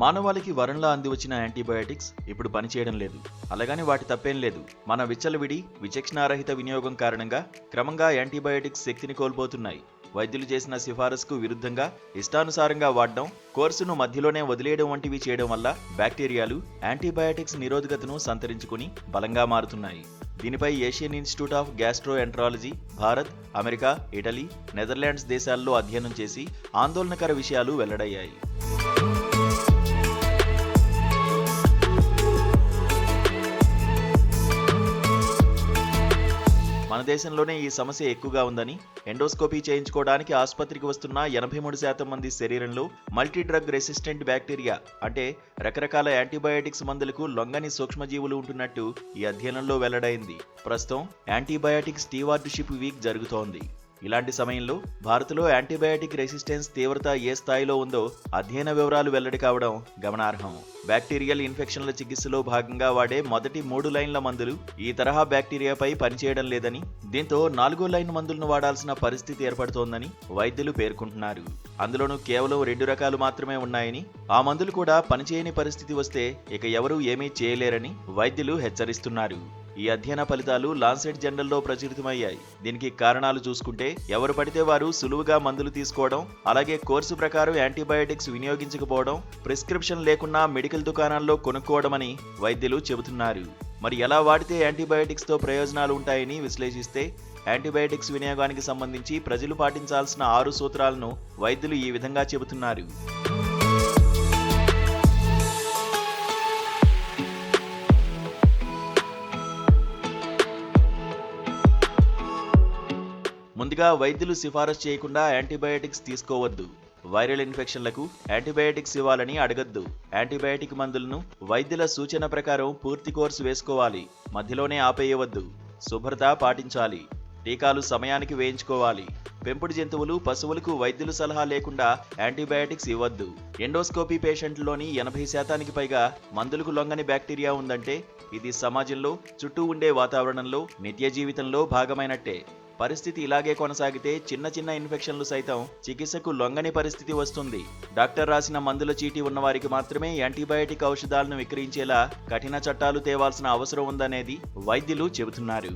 మానవాళికి వరంలా అంది వచ్చిన యాంటీబయాటిక్స్ ఇప్పుడు పనిచేయడం లేదు. అలాగని వాటి తప్పేం లేదు. మన విచ్చలవిడి విచక్షణారహిత వినియోగం కారణంగా క్రమంగా యాంటీబయాటిక్స్ శక్తిని కోల్పోతున్నాయి. వైద్యులు చేసిన సిఫారసుకు విరుద్ధంగా ఇష్టానుసారంగా వాడడం కోర్సును మధ్యలోనే వదిలేయడం వంటివి చేయడం వల్ల బ్యాక్టీరియాలు యాంటీబయాటిక్స్ నిరోధకతను సంతరించుకుని బలంగా మారుతున్నాయి. దీనిపై Asian institute of gastroenterology Bharat America Italy Netherlands దేశాల్లో అధ్యయనం చేసి ఆందోళనకర విషయాలు వెల్లడయ్యాయి. మన దేశంలోనే ఈ సమస్య ఎక్కువగా ఉందని ఎండోస్కోపీ చేయించుకోవడానికి ఆసుపత్రికి వస్తున్న ఎనభై మూడు శాతం మంది శరీరంలో మల్టీ డ్రగ్ రెసిస్టెంట్ బ్యాక్టీరియా అంటే రకరకాల యాంటీబయాటిక్స్ మందులకు లొంగని సూక్ష్మజీవులు ఉంటున్నట్టు ఈ అధ్యయనంలో వెల్లడైంది. ప్రస్తుతం యాంటీబయాటిక్ స్టీవార్డ్షిప్ వీక్ జరుగుతోంది. ఇలాంటి సమయంలో భారత్లో యాంటీబయాటిక్ రెసిస్టెన్స్ తీవ్రత ఏ స్థాయిలో ఉందో అధ్యయన వివరాలు వెల్లడి కావడం గమనార్హం. బ్యాక్టీరియల్ ఇన్ఫెక్షన్ల చికిత్సలో భాగంగా వాడే మొదటి మూడు లైన్ల మందులు ఈ తరహా బ్యాక్టీరియాపై పనిచేయడం లేదని దీంతో నాలుగో లైన్ మందులను వాడాల్సిన పరిస్థితి ఏర్పడుతోందని వైద్యులు పేర్కొంటున్నారు. అందులోనూ కేవలం రెండు రకాలు మాత్రమే ఉన్నాయని ఆ మందులు కూడా పనిచేయని పరిస్థితి వస్తే ఇక ఎవరూ ఏమీ చేయలేరని వైద్యులు హెచ్చరిస్తున్నారు. ఈ అధ్యయన ఫలితాలు లాన్సెట్ జర్నల్లో ప్రచురితమయ్యాయి. దీనికి కారణాలు చూసుకుంటే ఎవరు పడితే వారు సులువుగా మందులు తీసుకోవడం అలాగే కోర్సు ప్రకారం యాంటీబయాటిక్స్ వినియోగించకపోవడం ప్రిస్క్రిప్షన్ లేకున్నా మెడికల్ దుకాణాల్లో కొనుక్కోవడమని వైద్యులు చెబుతున్నారు. మరి ఎలా వాడితే యాంటీబయాటిక్స్తో ప్రయోజనాలు ఉంటాయని విశ్లేషిస్తే యాంటీబయాటిక్స్ వినియోగానికి సంబంధించి ప్రజలు పాటించాల్సిన ఆరు సూత్రాలను వైద్యులు ఈ విధంగా చెబుతున్నారు. ముందుగా వైద్యులు సిఫారసు చేయకుండా యాంటీబయాటిక్స్ తీసుకోవద్దు. వైరల్ ఇన్ఫెక్షన్లకు యాంటీబయాటిక్స్ ఇవ్వాలని అడగద్దు. యాంటీబయాటిక్ మందులను వైద్యుల సూచన ప్రకారం పూర్తి కోర్సు వేసుకోవాలి. మధ్యలోనే ఆపేయవద్దు. శుభ్రత పాటించాలి. టీకాలు సమయానికి వేయించుకోవాలి. పెంపుడు జంతువులు పశువులకు వైద్యుల సలహా లేకుండా యాంటీబయాటిక్స్ ఇవ్వద్దు. ఎండోస్కోపీ పేషెంట్లోని ఎనభై శాతానికి పైగా మందులకు లొంగని బ్యాక్టీరియా ఉందంటే ఇది సమాజంలో చుట్టూ ఉండే వాతావరణంలో నిత్య జీవితంలో భాగమైనట్టే. పరిస్థితి ఇలాగే కొనసాగితే చిన్న చిన్న ఇన్ఫెక్షన్లు సైతం చికిత్సకు లొంగని పరిస్థితి వస్తుంది. డాక్టర్ రాసిన మందుల చీటీ ఉన్నవారికి మాత్రమే యాంటీబయాటిక్ ఔషధాలను విక్రయించేలా కఠిన చట్టాలు తేవాల్సిన అవసరం ఉందనేది వైద్యులు చెబుతున్నారు.